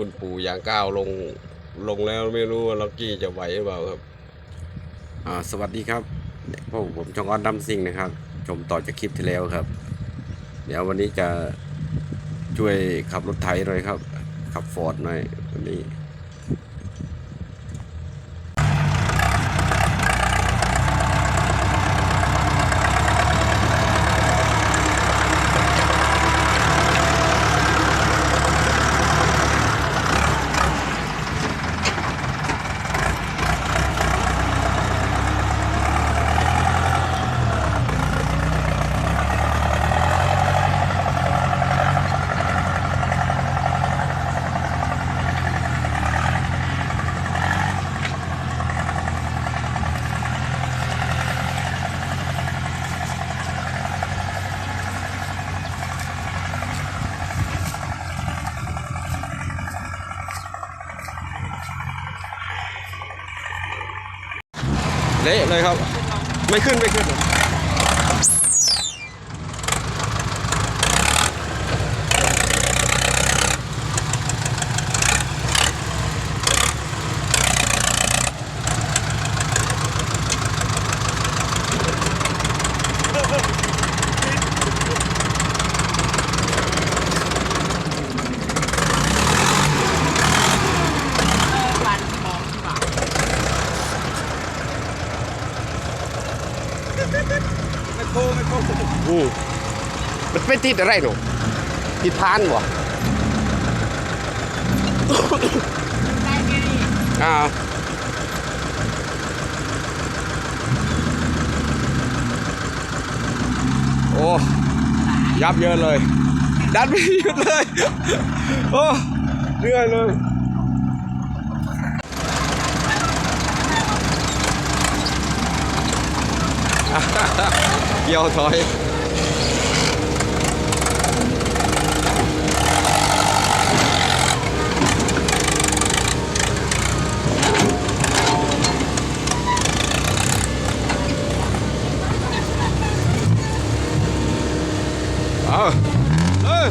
คุณปู่อย่างก้าวลงลงแล้วไม่รู้ว่าล็อกกี้จะไหวหรือเปล่าครับอ่าสวัสดีครับพวกผมช่องออนดัมซิงนะครับ ชมต่อจากคลิปที่แล้วครับ เดี๋ยววันนี้จะช่วยขับรถไถหน่อยครับ ขับฟอร์ดหน่อยวันนี้ เละเลยครับ ไม่ขึ้นไม่ขึ้น ไม่โคไม่โคอืมมันเป็นติดอะไรหนูติดพานบ่ได้ไงอ่าโอ้ยับเยินเลย ดันไม่หยุดเลย โอ้เหนื่อยเลย เกี่ยวถอย เอาเอ้ย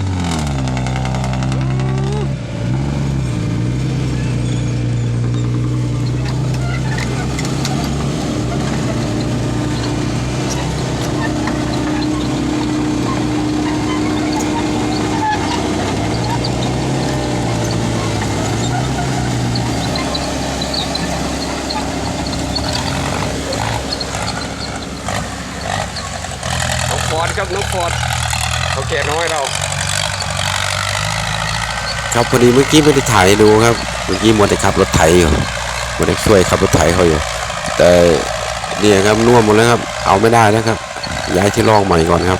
น้องฟอร์ด ครับน้องฟอร์ดเขาแก่น้อยเรา ครับพอดีเมื่อกี้ไม่ได้ถ่ายให้ดูครับ เมื่อกี้มัวแต่ขับรถไถอยู่มัวแต่ช่วยขับรถไถเขาอยู่ แต่เนี่ยครับน่วมหมดแล้วครับ เอาไม่ได้แล้วครับ ย้ายที่ร่องใหม่ก่อนครับ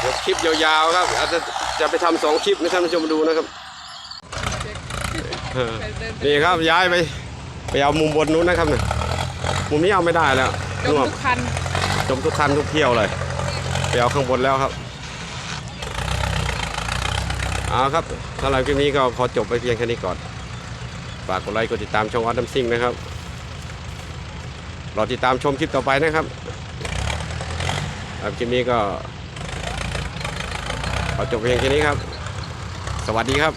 เดี๋ยวคลิปยาวๆครับ อาจจะจะไปทำสองคลิปให้ท่านผู้ชมดูนะครับเออนี่ครับย้ายไปไปเอามุมบนนู้นนะครับเนี่ยมุมนี้เอาไม่ได้แล้วจมน่วมทุกคัน จมทุกคันทุกเที่ยวเลยไปเอาข้างบนแล้วครับเอาครับสำหรับคลิปนี้ก็ขอจบไปเพียงแค่นี้ก่อนฝากกดไลค์กดติดตามช่องวัดน้ำซิ่งนะครับรอติดตามชมคลิปต่อไปนะครับสำหรับคลิปนี้ก็ขอจบเพียงแค่นี้ครับ สวัสดีครับ